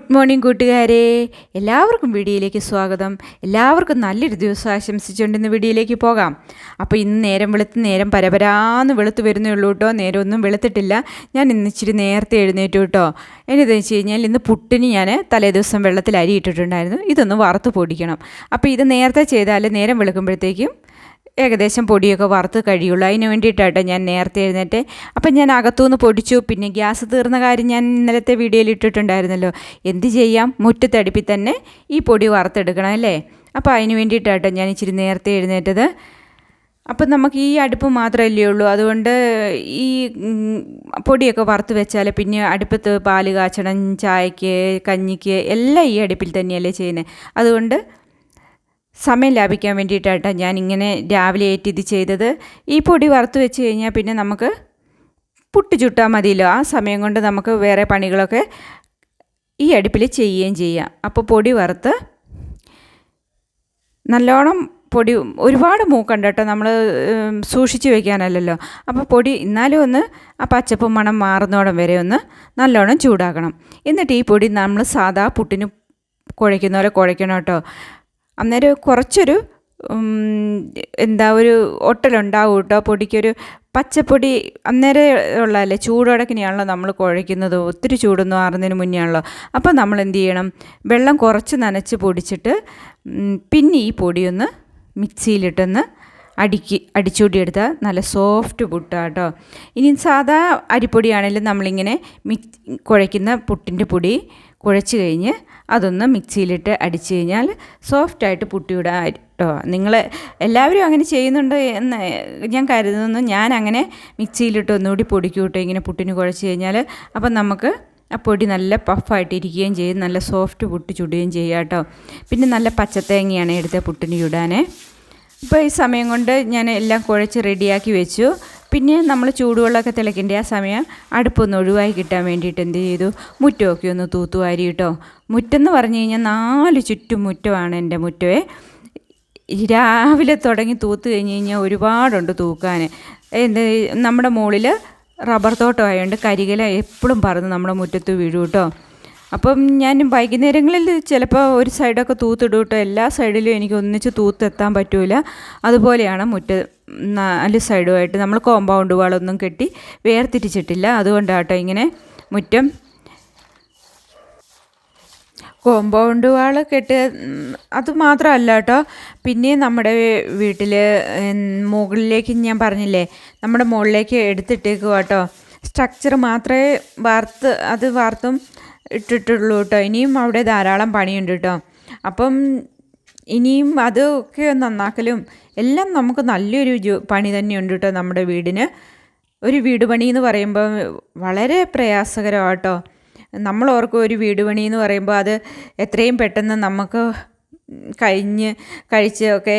Good morning കൂട്ടുകാരെ. എല്ലാവർക്കും വീഡിയോയിലേക്ക് സ്വാഗതം. എല്ലാവർക്കും നല്ലൊരു ദിവസം ആശംസിച്ചുകൊണ്ട് ഇന്ന് വീഡിയോയിലേക്ക് പോകാം. അപ്പോൾ ഇന്ന് നേരം വെളുത്ത് നേരം പരപരാന്ന് വെളുത്ത് വരുന്നേ ഉള്ളൂ കേട്ടോ. നേരം ഒന്നും വെളുത്തിട്ടില്ല. ഞാൻ ഇന്ന് ഇച്ചിരി നേരത്തെ എഴുന്നേറ്റു കേട്ടോ. എന്നതെന്ന് വെച്ച് കഴിഞ്ഞാൽ ഇന്ന് പുട്ടിന് ഞാൻ തലേ ദിവസം വെള്ളത്തിൽ അരി ഇട്ടിട്ടുണ്ടായിരുന്നു. ഇതൊന്ന് വറുത്ത് പൊടിക്കണം. അപ്പോൾ ഇത് നേരത്തെ ചെയ്താൽ നേരം വെളുക്കുമ്പോഴത്തേക്കും ഏകദേശം പൊടിയൊക്കെ വറുത്ത് കഴിയുള്ളൂ. അതിന് വേണ്ടിയിട്ടാട്ടോ ഞാൻ നേരത്തെ എഴുന്നേറ്റ്. അപ്പം ഞാൻ അകത്തുനിന്ന് പൊടിച്ചു. പിന്നെ ഗ്യാസ് തീർന്ന കാര്യം ഞാൻ ഇന്നലത്തെ വീഡിയോയിൽ ഇട്ടിട്ടുണ്ടായിരുന്നല്ലോ. എന്ത് ചെയ്യാം? മുറ്റത്തടുപ്പിൽ തന്നെ ഈ പൊടി വറുത്തെടുക്കണം അല്ലേ? അപ്പോൾ അതിന് വേണ്ടിയിട്ടാട്ടോ ഞാൻ ഇച്ചിരി നേരത്തെ എഴുന്നേറ്റത്. അപ്പം നമുക്ക് ഈ അടുപ്പ് മാത്രമല്ലേ ഉള്ളൂ. അതുകൊണ്ട് ഈ പൊടിയൊക്കെ വറുത്ത് വെച്ചാൽ പിന്നെ അടുപ്പത്ത് പാൽ കാച്ചണം ചായക്ക് കഞ്ഞിക്ക് എല്ലാം ഈ അടുപ്പിൽ തന്നെയല്ലേ ചെയ്യുന്നത്. അതുകൊണ്ട് സമയം ലാഭിക്കാൻ വേണ്ടിയിട്ടാണ് ഞാൻ ഇങ്ങനെ രാവിലെ ഏറ്റ് ഇത് ചെയ്തത്. ഈ പൊടി വറുത്ത് വെച്ച് കഴിഞ്ഞാൽ പിന്നെ നമുക്ക് പുട്ട് ചുട്ടാൽ മതിയല്ലോ. ആ സമയം കൊണ്ട് നമുക്ക് വേറെ പണികളൊക്കെ ഈ അടുപ്പിൽ ചെയ്യുകയും ചെയ്യാം. അപ്പോൾ പൊടി വറുത്ത് നല്ലോണം പൊടി ഒരുപാട് മൂക്കണ്ട കേട്ടോ നമ്മൾ സൂക്ഷിച്ച് വെക്കാനല്ലല്ലോ. അപ്പോൾ പൊടി എന്നാലും ഒന്ന് ആ പച്ചപ്പ് മണം മാറുന്നോടം വരെ ഒന്ന് നല്ലോണം ചൂടാക്കണം. എന്നിട്ട് ഈ പൊടി നമ്മൾ സാധാ പുട്ടിന് കുഴയ്ക്കുന്ന പോലെ കുഴയ്ക്കണം കേട്ടോ. അന്നേരം കുറച്ചൊരു എന്താ ഒരു ഒട്ടലുണ്ടാവും കേട്ടോ പൊടിക്കൊരു പച്ചപ്പൊടി അന്നേരം ഉള്ളതല്ലേ? ചൂടോടക്കിനെയാണല്ലോ നമ്മൾ കുഴയ്ക്കുന്നത്. ഒത്തിരി ചൂടൊന്നും ആറുന്നതിന് മുന്നേ ആണല്ലോ അപ്പോൾ നമ്മൾ എന്ത് ചെയ്യണം? വെള്ളം കുറച്ച് നനച്ച് പൊടിച്ചിട്ട് പിന്നെ ഈ പൊടിയൊന്ന് മിക്സിയിലിട്ടൊന്ന് അടിക്ക് അടിച്ചുകൂടിയെടുത്താൽ നല്ല സോഫ്റ്റ് പുട്ടാട്ടോ ഇനി സാധാ അരിപ്പൊടിയാണെങ്കിലും നമ്മളിങ്ങനെ മിക് കുഴയ്ക്കുന്ന പുട്ടിന്റെ പൊടി കുഴച്ച് കഴിഞ്ഞ് അതൊന്ന് മിക്സിയിലിട്ട് അടിച്ചു കഴിഞ്ഞാൽ സോഫ്റ്റായിട്ട് പുട്ടിയിടാൻ കേട്ടോ നിങ്ങൾ എല്ലാവരും അങ്ങനെ ചെയ്യുന്നുണ്ട് എന്ന് ഞാൻ കരുതുന്നു. ഞാൻ അങ്ങനെ മിക്സിയിലിട്ട് ഒന്നുകൂടി പൊടിക്കും കേട്ടോ ഇങ്ങനെ പുട്ടിന് കുഴച്ച് കഴിഞ്ഞാൽ. അപ്പം നമുക്ക് ആ പൊടി നല്ല പഫായിട്ടിരിക്കുകയും ചെയ്യും നല്ല സോഫ്റ്റ് പുട്ട് ചുടുകയും ചെയ്യാം കേട്ടോ. പിന്നെ നല്ല പച്ചത്തേങ്ങയാണ് എടുത്ത പുട്ടിന് ചുടാനേ ഇപ്പോൾ ഈ സമയം കൊണ്ട് ഞാൻ എല്ലാം കുഴച്ച് റെഡിയാക്കി വെച്ചു. പിന്നെ നമ്മൾ ചൂടുവെള്ളമൊക്കെ തിളയ്ക്കേണ്ട ആ സമയം അടുപ്പൊന്ന് ഒഴിവായി കിട്ടാൻ വേണ്ടിയിട്ട് എന്ത് ചെയ്തു? മുറ്റമൊക്കെ ഒന്ന് തൂത്തുവാരി കേട്ടോ മുറ്റെന്ന് പറഞ്ഞു കഴിഞ്ഞാൽ നാല് ചുറ്റും മുറ്റമാണ് എന്റെ മുറ്റമേ. രാവിലെ തുടങ്ങി തൂത്ത് കഴിഞ്ഞ് കഴിഞ്ഞാൽ ഒരുപാടുണ്ട് തൂക്കാൻ. എന്ത് നമ്മുടെ മുകളിൽ റബ്ബർ തോട്ടമായതുകൊണ്ട് കരികല എപ്പോഴും പറന്ന് നമ്മുടെ മുറ്റത്ത് വീഴും കേട്ടോ. അപ്പം ഞാൻ വൈകുന്നേരങ്ങളിൽ ചിലപ്പോൾ ഒരു സൈഡൊക്കെ തൂത്തിടും കേട്ടോ. എല്ലാ സൈഡിലും എനിക്ക് ഒന്നിച്ച് തൂത്തെത്താൻ പറ്റില്ല അതുപോലെയാണ് മുറ്റ നാല് സൈഡുമായിട്ട് നമ്മൾ കോമ്പൗണ്ട് വാളൊന്നും കെട്ടി വേർതിരിച്ചിട്ടില്ല. അതുകൊണ്ടാട്ടോ ഇങ്ങനെ മുറ്റം കോമ്പൗണ്ട് വാൾ കെട്ട് അത് മാത്രമല്ല കേട്ടോ പിന്നെ നമ്മുടെ വീട്ടിൽ മുകളിലേക്ക് ഞാൻ പറഞ്ഞില്ലേ നമ്മുടെ മുകളിലേക്ക് എടുത്തിട്ടേക്കുക കേട്ടോ സ്ട്രക്ചർ മാത്രമേ വാർത്ത് അത് വാർത്തും ഇട്ടിട്ടുള്ളൂ കേട്ടോ ഇനിയും അവിടെ ധാരാളം പണിയുണ്ട് കേട്ടോ അപ്പം ഇനിയും അതൊക്കെ നന്നാക്കലും. എല്ലാം നമുക്ക് നല്ലൊരു പണി തന്നെയുണ്ട് കേട്ടോ നമ്മുടെ വീടിന്. ഒരു വീട് പണി എന്ന് പറയുമ്പോൾ വളരെ പ്രയാസകരമാണ് കേട്ടോ നമ്മൾ ഓർക്കും ഒരു വീട് പണി എന്ന് പറയുമ്പോൾ അത് എത്രയും പെട്ടെന്ന് നമുക്ക് കഴിഞ്ഞ് കഴിച്ച് ഒക്കെ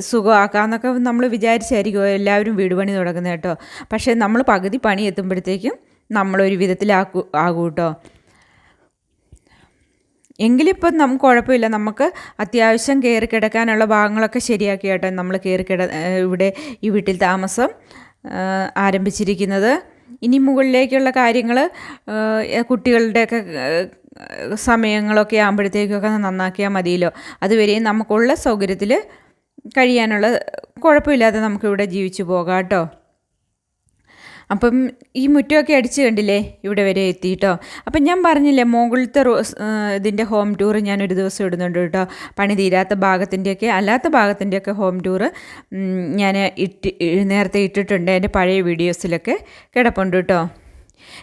സുഖമാക്കാമെന്നൊക്കെ നമ്മൾ വിചാരിച്ചായിരിക്കും എല്ലാവരും വീട് പണി തുടങ്ങുന്നത് കേട്ടോ പക്ഷേ നമ്മൾ പകുതി പണി എത്തുമ്പോഴത്തേക്കും നമ്മളൊരു വിധത്തിലാക്കൂ ആകും കേട്ടോ എങ്കിലിപ്പം നമുക്ക് കുഴപ്പമില്ല. നമുക്ക് അത്യാവശ്യം കയറി കിടക്കാനുള്ള ഭാഗങ്ങളൊക്കെ ശരിയാക്കി കേട്ടോ. നമ്മൾ കയറി കിട ഇവിടെ ഈ വീട്ടിൽ താമസം ആരംഭിച്ചിരിക്കുന്നത്. ഇനി മുകളിലേക്കുള്ള കാര്യങ്ങൾ കുട്ടികളുടെയൊക്കെ സമയങ്ങളൊക്കെ ആകുമ്പോഴത്തേക്കൊക്കെ നന്നാക്കിയാൽ മതിയല്ലോ. അതുവരെയും നമുക്കുള്ള സൗകര്യത്തിൽ കഴിയാനുള്ള കുഴപ്പമില്ലാതെ നമുക്കിവിടെ ജീവിച്ചു പോകാം കേട്ടോ. അപ്പം ഈ മുറ്റമൊക്കെ അടിച്ച് കണ്ടില്ലേ ഇവിടെ വരെ എത്തി കേട്ടോ അപ്പം ഞാൻ പറഞ്ഞില്ലേ മുകളിലത്തെ ഇതിന്റെ ഹോം ടൂർ ഞാൻ ഒരു ദിവസം ഇടുന്നുണ്ട് കേട്ടോ. പണി തീരാത്ത ഭാഗത്തിന്റെയൊക്കെ അല്ലാത്ത ഭാഗത്തിന്റെയൊക്കെ ഹോം ടൂർ ഞാൻ ഇട്ട് നേരത്തെ ഇട്ടിട്ടുണ്ട്. എന്റെ പഴയ വീഡിയോസിലൊക്കെ കിടപ്പുണ്ട് കേട്ടോ.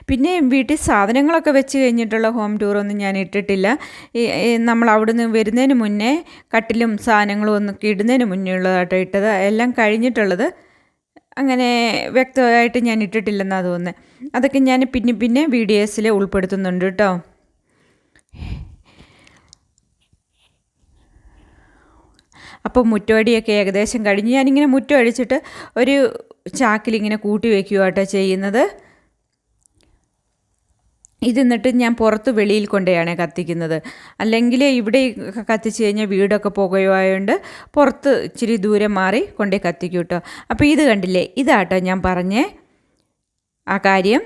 പിന്നെ വീട്ടിൽ സാധനങ്ങളൊക്കെ വെച്ച് കഴിഞ്ഞിട്ടുള്ള ഹോം ടൂറൊന്നും ഞാൻ ഇട്ടിട്ടില്ല. നമ്മൾ അവിടുന്ന് വരുന്നതിന് മുന്നേ കട്ടിലും സാധനങ്ങളും ഒന്നും ഇടുന്നതിന് മുന്നേ ഉള്ളതാട്ടോ ഇട്ടത്. എല്ലാം കഴിഞ്ഞിട്ടുള്ളത് അങ്ങനെ വ്യക്തമായിട്ട് ഞാൻ ഇട്ടിട്ടില്ലെന്നാണ് തോന്നുന്നത് അതൊക്കെ ഞാൻ പിന്നെ പിന്നെ വീഡിയോസിൽ ഉൾപ്പെടുത്തുന്നുണ്ട് കേട്ടോ അപ്പോൾ മുറ്റോടിയൊക്കെ ഏകദേശം കഴിഞ്ഞ്. ഞാനിങ്ങനെ മുറ്റം അടിച്ചിട്ട് ഒരു ചാക്കിലിങ്ങനെ കൂട്ടി വയ്ക്കുക കേട്ടോ ചെയ്യുന്നത്. ഇത് എന്നിട്ട് ഞാൻ പുറത്ത് വെളിയിൽ കൊണ്ടുപോയാണ് കത്തിക്കുന്നത്. അല്ലെങ്കിൽ ഇവിടെ കത്തിച്ച് കഴിഞ്ഞാൽ വീടൊക്കെ പുകയുമായതുകൊണ്ട് പുറത്ത് ഇച്ചിരി ദൂരെ മാറി കൊണ്ടേ കത്തിക്കും കേട്ടോ അപ്പോൾ ഇത് കണ്ടില്ലേ? ഇതാട്ടോ ഞാൻ പറഞ്ഞേ. ആ കാര്യം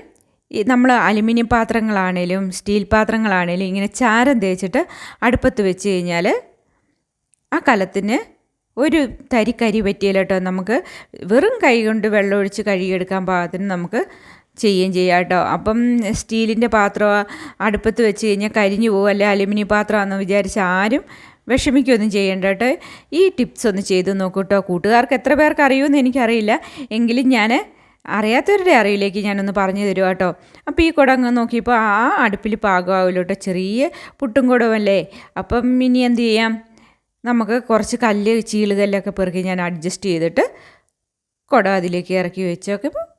നമ്മൾ അലുമിനിയം പാത്രങ്ങളാണേലും സ്റ്റീൽ പാത്രങ്ങളാണേലും ഇങ്ങനെ ചാരം തേച്ചിട്ട് അടുപ്പത്ത് വെച്ച് കഴിഞ്ഞാൽ ആ കലത്തിന് ഒരു തരി കരി നമുക്ക്. വെറും കൈ കൊണ്ട് വെള്ളമൊഴിച്ച് കഴുകിയെടുക്കാൻ പാകത്തിന് നമുക്ക് ചെയ്യുകയും ചെയ്യാം കേട്ടോ. അപ്പം സ്റ്റീലിന്റെ പാത്രം അടുപ്പത്ത് വെച്ച് കഴിഞ്ഞാൽ കരിഞ്ഞു പോകും. അല്ലെ? അലുമിനിയം പാത്രമാണെന്ന് വിചാരിച്ച് ആരും വിഷമിക്കുകയൊന്നും ചെയ്യേണ്ട കേട്ടോ. ഈ ടിപ്സ് ഒന്ന് ചെയ്ത് നോക്കൂ കേട്ടോ. കൂട്ടുകാർക്ക് എത്ര പേർക്ക് അറിയുമെന്ന് എനിക്കറിയില്ല. എങ്കിലും ഞാൻ അറിയാത്തവരുടെ അറിവിലേക്ക് ഞാനൊന്ന് പറഞ്ഞു തരുക കേട്ടോ. അപ്പോൾ ഈ കുടങ്ങ് നോക്കിയപ്പോൾ ആ അടുപ്പിൽ പാകമാവില്ല കേട്ടോ. ചെറിയ പുട്ടും കുടമല്ലേ അപ്പം ഇനി എന്ത് ചെയ്യാം? നമുക്ക് കുറച്ച് കല്ല് ചീളുകല്ലൊക്കെ പെറുക്കി ഞാൻ അഡ്ജസ്റ്റ് ചെയ്തിട്ട് കുടം അതിലേക്ക് ഇറക്കി വെച്ചൊക്കെ.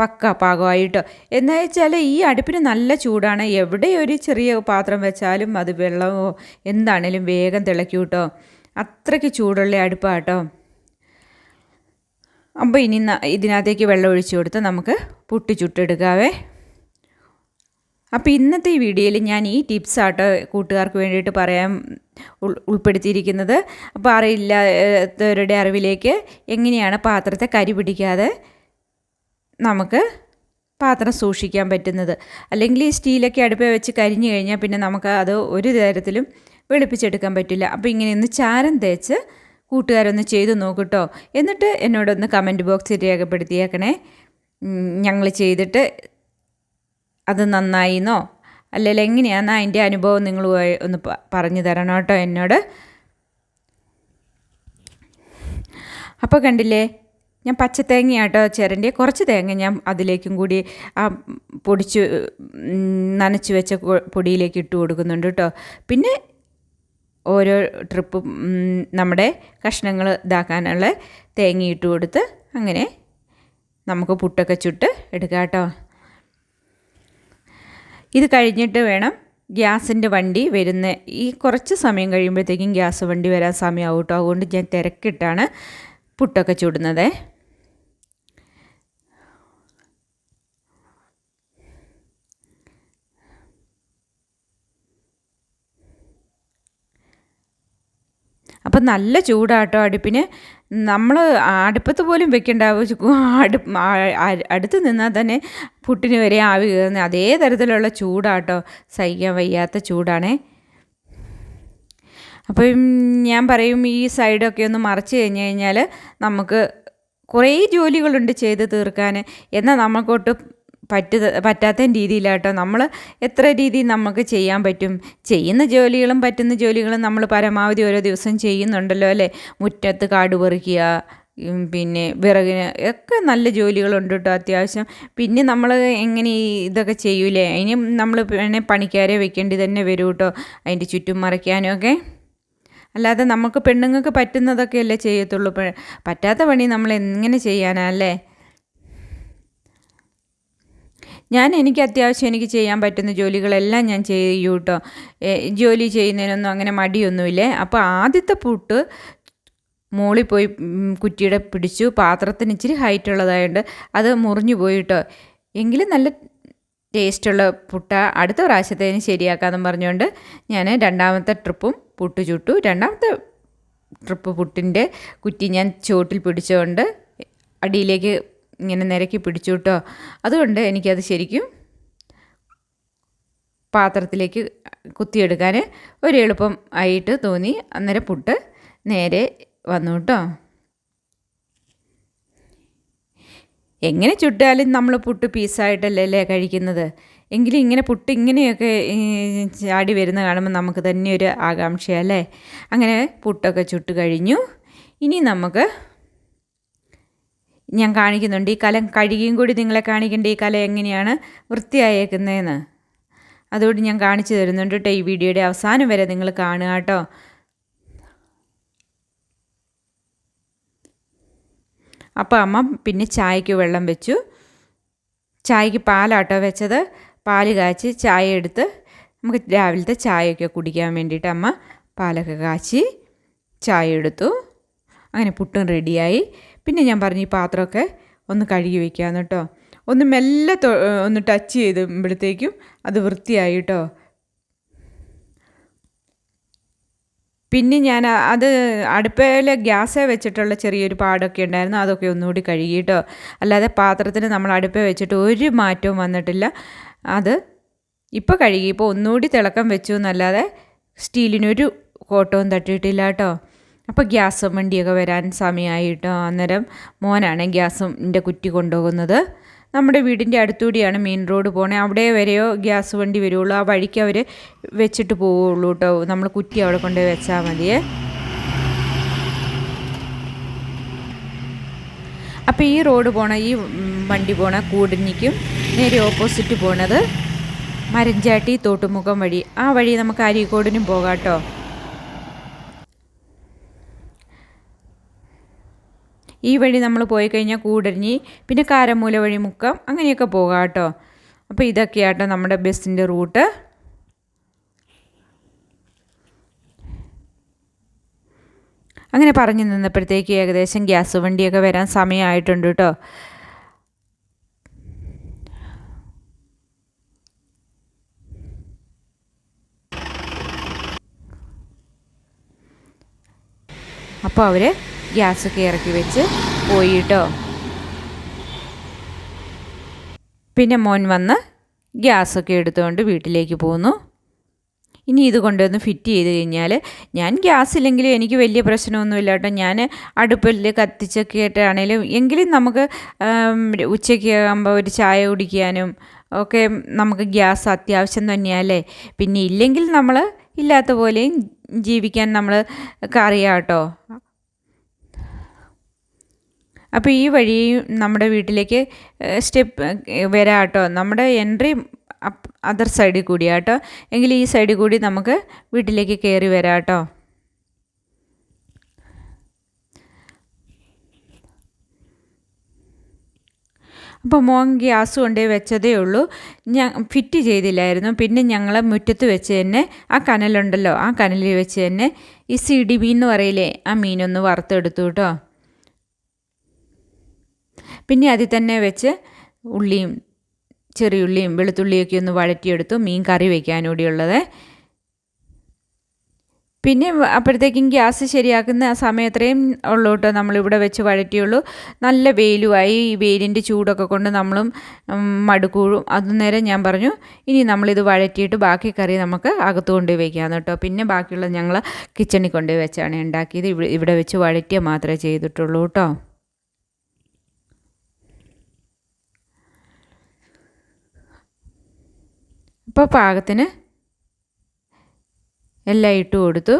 പക്ക പാകമായിട്ടോ. എന്ന് വെച്ചാൽ ഈ അടുപ്പിന് നല്ല ചൂടാണ്. എവിടെ ഒരു ചെറിയ പാത്രം വെച്ചാലും അത് വെള്ളമോ എന്താണേലും വേഗം തിളയ്ക്കും കേട്ടോ. അത്രയ്ക്ക് ചൂടുള്ള അടുപ്പാട്ടോ. അപ്പോൾ ഇനി ഇതിനകത്തേക്ക് വെള്ളം ഒഴിച്ചു കൊടുത്ത് നമുക്ക് പുട്ടി ചുട്ടെടുക്കാവേ. അപ്പോൾ ഇന്നത്തെ ഈ വീഡിയോയിൽ ഞാൻ ഈ ടിപ്സ് ആട്ടോ കൂട്ടുകാർക്ക് വേണ്ടിയിട്ട് പറയാൻ ഉൾപ്പെടുത്തിയിരിക്കുന്നത്. അപ്പോൾ അറിയില്ലാത്തവരുടെ അറിവിലേക്ക് എങ്ങനെയാണ് പാത്രത്തെ കരി പിടിക്കാതെ നമുക്ക് പാത്രം സൂക്ഷിക്കാൻ പറ്റുന്നത്. അല്ലെങ്കിൽ ഈ സ്റ്റീലൊക്കെ അടുപ്പേ വെച്ച് കരിഞ്ഞു കഴിഞ്ഞാൽ പിന്നെ നമുക്ക് അത് ഒരു തരത്തിലും വെളുപ്പിച്ചെടുക്കാൻ പറ്റില്ല. അപ്പോൾ ഇങ്ങനെ ഒന്ന് ചാരം തേച്ച് കൂട്ടുകാരൊന്ന് ചെയ്തു നോക്കൂട്ടോ. എന്നിട്ട് എന്നോടൊന്ന് കമന്റ് ബോക്സിൽ രേഖപ്പെടുത്തിയേക്കണേ. ഞങ്ങൾ ചെയ്തിട്ട് അത് നന്നായിന്നോ? അല്ലെങ്കിൽ എങ്ങനെയാണെന്ന് അതിന്റെ അനുഭവം നിങ്ങൾ ഒന്ന് പറഞ്ഞു തരണം കേട്ടോ എന്നോട്. അപ്പോൾ കണ്ടില്ലേ ഞാൻ പച്ചത്തേങ്ങയാട്ടോ ചിരണ്ടി കുറച്ച് തേങ്ങ ഞാൻ അതിലേക്കും കൂടി ആ പൊടിച്ച് നനച്ച് വെച്ച പൊടിയിലേക്ക് ഇട്ട് കൊടുക്കുന്നുണ്ട് കേട്ടോ പിന്നെ ഓരോ ട്രിപ്പ് നമ്മുടെ കഷ്ണങ്ങൾ ഇതാക്കാനുള്ള തേങ്ങ ഇട്ട് കൊടുത്ത് അങ്ങനെ നമുക്ക് പുട്ടൊക്കെ ചുട്ട് എടുക്കാം കേട്ടോ ഇത് കഴിഞ്ഞിട്ട് വേണം ഗ്യാസിന്റെ വണ്ടി വരുന്ന ഈ കുറച്ച് സമയം കഴിയുമ്പോഴത്തേക്കും ഗ്യാസ് വണ്ടി വരാൻ സമയമാവും കേട്ടോ അതുകൊണ്ട് ഞാൻ തിരക്കിട്ടാണ് പുട്ടൊക്കെ ചുടുന്നത്. അപ്പം നല്ല ചൂടാട്ടോ അടുപ്പിന്. നമ്മൾ അടുപ്പത്ത് പോലും വെക്കേണ്ട അടു അടുത്ത് നിന്നാൽ തന്നെ പുട്ടിന് വരെ ആവി കയറുന്ന അതേ തരത്തിലുള്ള ചൂടാട്ടോ. സഹിക്കാൻ വയ്യാത്ത ചൂടാണേ. അപ്പം ഞാൻ പറയും ഈ സൈഡൊക്കെ ഒന്ന് മറച്ച് കഴിഞ്ഞ് കഴിഞ്ഞാൽ നമുക്ക് കുറേ ജോലികളുണ്ട് ചെയ്ത് തീർക്കാൻ എന്നാൽ നമ്മൾക്കൊട്ട് പറ്റു പറ്റാത്ത രീതിയിലാട്ടോ നമ്മൾ എത്ര രീതി നമുക്ക് ചെയ്യാൻ പറ്റും? ചെയ്യുന്ന ജോലികളും പറ്റുന്ന ജോലികളും നമ്മൾ പരമാവധി ഓരോ ദിവസം ചെയ്യുന്നുണ്ടല്ലോ അല്ലേ? മുറ്റത്ത് കാട് പറിക്കുക പിന്നെ വിറകിന് ഒക്കെ നല്ല ജോലികളുണ്ട് കേട്ടോ അത്യാവശ്യം. പിന്നെ നമ്മൾ എങ്ങനെ ഇതൊക്കെ ചെയ്യൂലേ? അതിന് നമ്മൾ വേണേൽ പണിക്കാരെ വെക്കേണ്ടി തന്നെ വരും കേട്ടോ അതിന്റെ ചുറ്റും മറയ്ക്കാനും ഒക്കെ. അല്ലാതെ നമുക്ക് പെണ്ണുങ്ങൾക്ക് പറ്റുന്നതൊക്കെയല്ലേ ചെയ്യത്തുള്ളൂ. പറ്റാത്ത പണി നമ്മൾ എങ്ങനെ ചെയ്യാനാ അല്ലേ? ഞാൻ എനിക്ക് അത്യാവശ്യം എനിക്ക് ചെയ്യാൻ പറ്റുന്ന ജോലികളെല്ലാം ഞാൻ ചെയ്യൂ കേട്ടോ ജോലി ചെയ്യുന്നതിനൊന്നും അങ്ങനെ മടിയൊന്നുമില്ലേ. അപ്പോൾ ആദ്യത്തെ പുട്ട് മോളിൽ പോയി കുറ്റിയുടെ പിടിച്ചു. പാത്രത്തിന് ഇച്ചിരി ഹൈറ്റ് ഉള്ളതായതുകൊണ്ട് അത് മുറിഞ്ഞു പോയി കേട്ടോ എങ്കിലും നല്ല ടേസ്റ്റുള്ള പുട്ട. അടുത്ത പ്രാവശ്യത്തേന് ശരിയാക്കാമെന്ന് പറഞ്ഞുകൊണ്ട് ഞാൻ രണ്ടാമത്തെ ട്രിപ്പും പുട്ട് ചുട്ടു. രണ്ടാമത്തെ ട്രിപ്പ് പുട്ടിന്റെ കുറ്റി ഞാൻ ചോട്ടിൽ പിടിച്ചുകൊണ്ട് അടിയിലേക്ക് ഇങ്ങനെ നിരക്കി പിടിച്ചു കേട്ടോ. അതുകൊണ്ട് എനിക്കത് ശരിക്കും പാത്രത്തിലേക്ക് കുത്തിയെടുക്കാൻ ഒരു എളുപ്പം ആയിട്ട് തോന്നി. അന്നേരം പുട്ട് നേരെ വന്നു കേട്ടോ. എങ്ങനെ ചുട്ടാലും നമ്മൾ പുട്ട് പീസായിട്ടല്ലേ കഴിക്കുന്നത്? എങ്കിലും ഇങ്ങനെ പുട്ട് ഇങ്ങനെയൊക്കെ ചാടി വരുന്ന കാണുമ്പോൾ നമുക്ക് തന്നെ ഒരു ആകാംക്ഷയല്ലേ അങ്ങനെ പുട്ടൊക്കെ ചുട്ട് കഴിഞ്ഞു. ഇനി നമുക്ക് ഞാൻ കാണിക്കുന്നുണ്ട്. ഈ കലം കഴുകിയും കൂടി നിങ്ങളെ കാണിക്കേണ്ട? ഈ കല എങ്ങനെയാണ് വൃത്തിയായേക്കുന്നതെന്ന് അതുകൊണ്ട് ഞാൻ കാണിച്ചു തരുന്നുണ്ട് കേട്ടോ ഈ വീഡിയോയുടെ അവസാനം വരെ നിങ്ങൾ കാണുക കേട്ടോ. അപ്പോൾ അമ്മ പിന്നെ ചായക്ക് വെള്ളം വെച്ചു. ചായക്ക് പാലാട്ടോ വെച്ചത്. പാൽ കാച്ചി ചായ എടുത്ത് നമുക്ക് രാവിലത്തെ ചായയൊക്കെ കുടിക്കാൻ വേണ്ടിയിട്ട് അമ്മ പാലൊക്കെ കാച്ചി ചായ എടുത്തു. അങ്ങനെ പുട്ടും റെഡിയായി. പിന്നെ ഞാൻ പറഞ്ഞു ഈ പാത്രമൊക്കെ ഒന്ന് കഴുകി വയ്ക്കാമെന്ന് കേട്ടോ. ഒന്ന് മെല്ലെ ഒന്ന് ടച്ച് ചെയ്തുമ്പോഴത്തേക്കും അത് വൃത്തിയായി കേട്ടോ. പിന്നെ ഞാൻ അത് അടുപ്പയിൽ ഗ്യാസേ വെച്ചിട്ടുള്ള ചെറിയൊരു പാടൊക്കെ ഉണ്ടായിരുന്നു അതൊക്കെ ഒന്നുകൂടി കഴുകിയിട്ടോ അല്ലാതെ പാത്രത്തിന് നമ്മൾ അടുപ്പേ വെച്ചിട്ട് ഒരു മാറ്റവും വന്നിട്ടില്ല. അത് ഇപ്പോൾ കഴുകി ഇപ്പോൾ ഒന്നുകൂടി തിളക്കം വെച്ചു എന്നല്ലാതെ സ്റ്റീലിനൊരു കോട്ടവും തട്ടിയിട്ടില്ല കേട്ടോ. അപ്പോൾ ഗ്യാസും വണ്ടിയൊക്കെ വരാൻ സമയമായിട്ട് അന്നേരം മോനാണ് ഗ്യാസിന്റെ കുറ്റി കൊണ്ടുപോകുന്നത്. നമ്മുടെ വീടിന്റെ അടുത്തുകൂടിയാണ് മെയിൻ റോഡ് പോണേ. അവിടെ വരെയോ ഗ്യാസ് വണ്ടി വരുള്ളൂ. ആ വഴിക്ക് അവർ വെച്ചിട്ട് പോവുള്ളൂ കേട്ടോ നമ്മൾ കുറ്റി അവിടെ കൊണ്ട് വെച്ചാൽ മതിയേ. അപ്പോൾ ഈ റോഡ് പോണ ഈ വണ്ടി പോണ കൂടിനിക്കും നേരെ ഓപ്പോസിറ്റ് പോണത് മരഞ്ചാട്ടി തോട്ടുമുഖം വഴി. ആ വഴി നമുക്ക് അരീക്കോടിനും പോകാം കേട്ടോ ഈ വഴി നമ്മൾ പോയി കഴിഞ്ഞാൽ കൂടരിഞ്ഞി പിന്നെ കാരമൂല വഴി മുക്കം അങ്ങനെയൊക്കെ പോകാം കേട്ടോ. അപ്പോൾ ഇതൊക്കെയാട്ടോ നമ്മുടെ ബസ്സിന്റെ റൂട്ട്. അങ്ങനെ പറഞ്ഞു നിന്നപ്പോഴത്തേക്ക് ഏകദേശം ഗ്യാസ് വണ്ടിയൊക്കെ വരാൻ സമയമായിട്ടുണ്ട് കേട്ടോ. അപ്പോൾ അവർ ഗ്യാസൊക്കെ ഇറക്കി വെച്ച് പോയി കേട്ടോ പിന്നെ മോൻ വന്ന് ഗ്യാസൊക്കെ എടുത്തുകൊണ്ട് വീട്ടിലേക്ക് പോന്നു. ഇനി ഇത് കൊണ്ടുവന്ന് ഫിറ്റ് ചെയ്ത് കഴിഞ്ഞാൽ ഞാൻ ഗ്യാസ് ഇല്ലെങ്കിലും എനിക്ക് വലിയ പ്രശ്നമൊന്നുമില്ല കേട്ടോ ഞാൻ അടുപ്പിൽ കത്തിച്ചൊക്കെ ആയിട്ടാണേലും എങ്കിലും നമുക്ക് ഉച്ചയ്ക്ക് ആകുമ്പോൾ ഒരു ചായ കുടിക്കാനും ഒക്കെ നമുക്ക് ഗ്യാസ് അത്യാവശ്യം തന്നെയല്ലേ പിന്നെ ഇല്ലെങ്കിൽ നമ്മൾ ഇല്ലാത്ത പോലെയും ജീവിക്കാൻ നമ്മൾ അറിയാം കേട്ടോ അപ്പോൾ ഈ വഴിയും നമ്മുടെ വീട്ടിലേക്ക് സ്റ്റെപ്പ് വരാം കേട്ടോ നമ്മുടെ എൻട്രി അതർ സൈഡിൽ കൂടിയാണ് കേട്ടോ എങ്കിൽ ഈ സൈഡിൽ കൂടി നമുക്ക് വീട്ടിലേക്ക് കയറി വരാം കേട്ടോ അപ്പോൾ മോൻ ഗ്യാസ് കൊണ്ടേ വെച്ചതേ ഉള്ളൂ. ഞാൻ ഫിറ്റ് ചെയ്തില്ലായിരുന്നു. പിന്നെ ഞങ്ങൾ മുറ്റത്ത് വെച്ച് തന്നെ ആ കനലുണ്ടല്ലോ ആ കനലിൽ വെച്ച് തന്നെ ഈ സി ഡി മീൻ എന്ന് പറയില്ലേ ആ മീനൊന്ന് വറുത്തെടുത്തു കേട്ടോ. പിന്നെ അതിൽ തന്നെ വെച്ച് ഉള്ളിയും ചെറിയുള്ളിയും വെളുത്തുള്ളിയൊക്കെ ഒന്ന് വഴറ്റിയെടുത്തു മീൻ കറി വയ്ക്കാനൂടിയുള്ളത് പിന്നെ അപ്പോഴത്തേക്കും ഗ്യാസ് ശരിയാക്കുന്ന ആ സമയത്രയും ഉള്ളൂ കേട്ടോ നമ്മളിവിടെ വെച്ച് വഴറ്റിയുള്ളൂ. നല്ല വെയിലുമായി ഈ വെയിലിന്റെ ചൂടൊക്കെ കൊണ്ട് നമ്മളും മടുക്കൂഴും അതുനേരം ഞാൻ പറഞ്ഞു ഇനി നമ്മളിത് വഴറ്റിയിട്ട് ബാക്കി കറി നമുക്ക് അകത്ത് കൊണ്ടുപോയി കേട്ടോ. പിന്നെ ബാക്കിയുള്ളത് ഞങ്ങൾ കിച്ചണിൽ കൊണ്ടുപോയി വെച്ചാണ് ഉണ്ടാക്കിയത്. ഇവിടെ വെച്ച് വഴറ്റിയ മാത്രമേ ചെയ്തിട്ടുള്ളൂ കേട്ടോ. ഇപ്പോൾ പാകത്തിന് എല്ലാം ഇട്ട് കൊടുത്തു.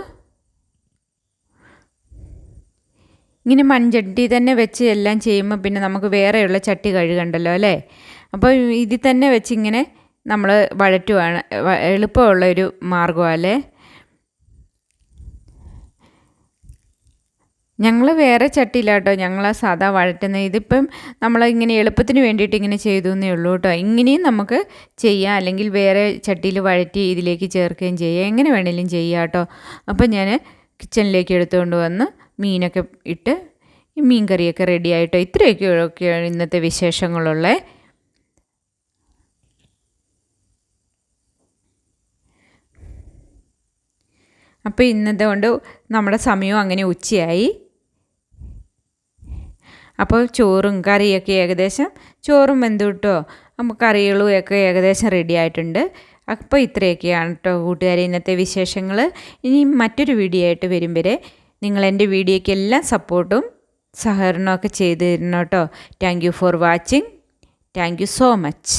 ഇങ്ങനെ മൺചട്ടി തന്നെ വെച്ച് എല്ലാം ചെയ്യുമ്പോൾ പിന്നെ നമുക്ക് വേറെയുള്ള ചട്ടി കഴുകണ്ടല്ലോ അല്ലേ? അപ്പോൾ ഇതിൽ തന്നെ വെച്ച് ഇങ്ങനെ നമ്മൾ വഴറ്റുവാണ് എളുപ്പമുള്ള ഒരു മാർഗമല്ലേ ഞങ്ങൾ വേറെ ചട്ടിയില്ല കേട്ടോ ഞങ്ങൾ ആ സാധാ വഴറ്റുന്നത് ഇതിപ്പം നമ്മൾ ഇങ്ങനെ എളുപ്പത്തിന് വേണ്ടിയിട്ട് ഇങ്ങനെ ചെയ്തു എന്നേ ഉള്ളൂ കേട്ടോ ഇങ്ങനെയും നമുക്ക് ചെയ്യാം. അല്ലെങ്കിൽ വേറെ ചട്ടിയിൽ വഴറ്റി ഇതിലേക്ക് ചേർക്കുകയും ചെയ്യാം. എങ്ങനെ വേണമെങ്കിലും ചെയ്യാം കേട്ടോ അപ്പം ഞാൻ കിച്ചണിലേക്ക് എടുത്തുകൊണ്ട് വന്ന് മീനൊക്കെ ഇട്ട് മീൻ കറിയൊക്കെ റെഡി ആയിട്ടോ ഇത്രയൊക്കെയൊക്കെയാണ് ഇന്നത്തെ വിശേഷങ്ങളുള്ളത് അപ്പോൾ ഇന്നത്തെ കൊണ്ട് നമ്മുടെ സമയവും അങ്ങനെ ഉച്ചയായി. അപ്പോൾ ചോറും കറിയൊക്കെ ഏകദേശം ചോറും വെന്തുട്ടോ. നമുക്ക് കറികളും ഒക്കെ ഏകദേശം റെഡി ആയിട്ടുണ്ട്. അപ്പോൾ ഇത്രയൊക്കെയാണ് കേട്ടോ കൂട്ടുകാരെ ഇന്നത്തെ വിശേഷങ്ങൾ ഇനി മറ്റൊരു വീഡിയോ ആയിട്ട് വരും വരെ നിങ്ങൾ എന്റെ വീഡിയോയ്ക്ക് എല്ലാം സപ്പോർട്ടും സഹകരണമൊക്കെ ചെയ്തു തരണം കേട്ടോ thank you for watching thank you so much